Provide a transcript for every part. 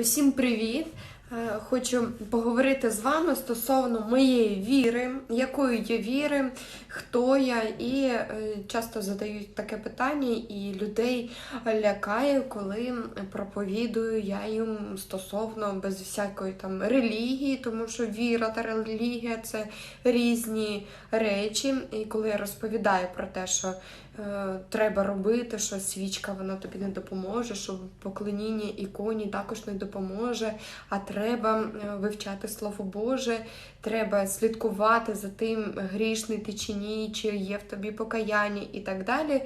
Усім привіт! Е, Хочу поговорити з вами стосовно моєї віри, якою я віри, хто я, і е, часто задають таке питання, і людей лякає, коли проповідую я їм стосовно без всякої там релігії, тому що віра та релігія це різні речі. І коли я розповідаю про те, що е, треба робити, що свічка вона тобі не допоможе, що поклоніння іконі також не допоможе, а треба е, вивчати Слово Боже, треба слідкувати за тим, грішний ти чи ні, чи є в тобі покаяння і так далі.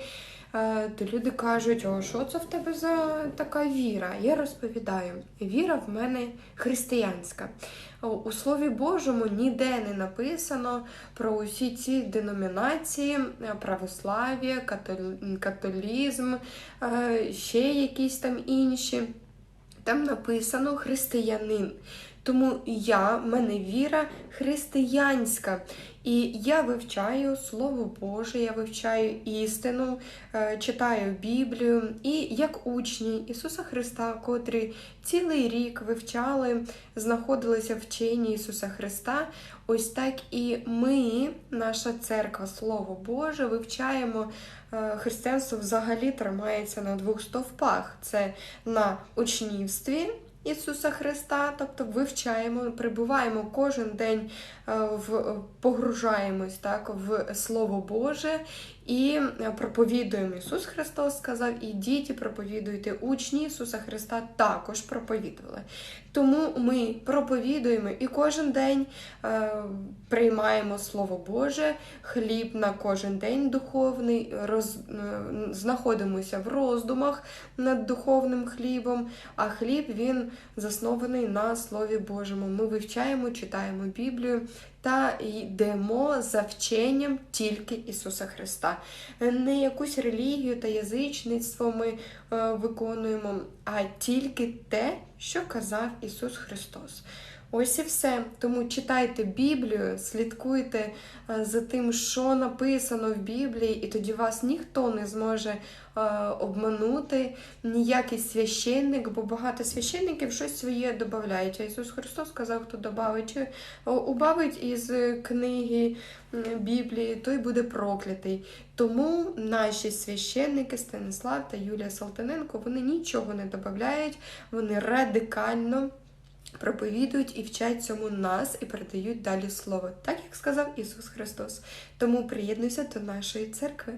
Е, То люди кажуть, о, що це в тебе за така віра? Я розповідаю, віра в мене християнська. У Слові Божому ніде не написано про усі ці деномінації, е, православ'я, католізм, ще якісь там інші. Там написано християнин. Тому я, в мене віра християнська. І я вивчаю Слово Боже, я вивчаю істину, е, читаю Біблію. І як учні Ісуса Христа, котрі цілий рік вивчали, знаходилися в вченні Ісуса Христа, ось так і ми, наша церква, Слово Боже, вивчаємо. Е, Християнство взагалі тримається на двох стовпах: це на учнівстві. Ісуса Христа, тобто вивчаємо, прибуваємо кожен день е, в погружаємось так в Слово Боже і е, проповідуємо. Ісус Христос сказав: ідіть і проповідуйте. Учні Ісуса Христа також проповідували. Тому ми проповідуємо і кожен день е, приймаємо Слово Боже, хліб на кожен день духовний, роз, знаходимося в роздумах над духовним хлібом, а хліб він заснований на Слові Божому. Ми вивчаємо, читаємо Біблію та йдемо за вченням тільки Ісуса Христа. Не якусь релігію та язичництво ми е, виконуємо, а тільки те, що казав Ісус Христос. Ось і все. Тому читайте Біблію, слідкуйте е, за тим, що написано в Біблії, і тоді вас ніхто не зможе е, обманути, ніякий священник, бо багато священників щось своє додають. А Ісус Христос сказав, хто додавить, чи убавить із книги Біблії, той буде проклятий. Тому наші священники Станислав та Юлія Салтаненко вони нічого не додають, вони радикально проповідують і вчать цьому нас і передають далі слово, так як сказав Ісус Христос. Тому приєднуйся до нашої церкви.